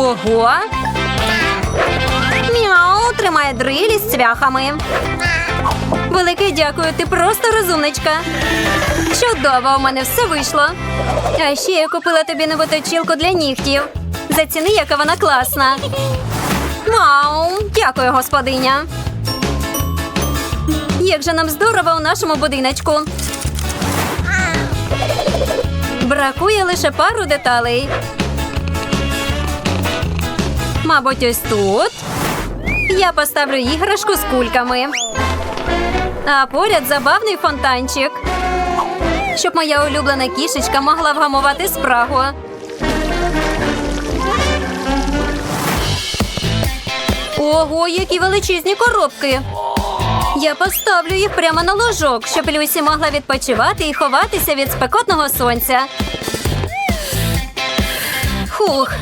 Ого! Мяу, тримає дрилі з цвяхами. Велике дякую, ти просто розумничка. Чудово, у мене все вийшло. А ще я купила тобі нову точілку для нігтів. Заціни, яка вона класна. Вау, дякую, господиня. Як же нам здорово у нашому будиночку. Бракує лише пару деталей. Мабуть, ось тут. Я поставлю іграшку з кульками. А поряд забавний фонтанчик. Щоб моя улюблена кішечка могла вгамувати спрагу. Ого, які величезні коробки. Я поставлю їх прямо на ложок, щоб Люсі могла відпочивати і ховатися від спекотного сонця. Фух,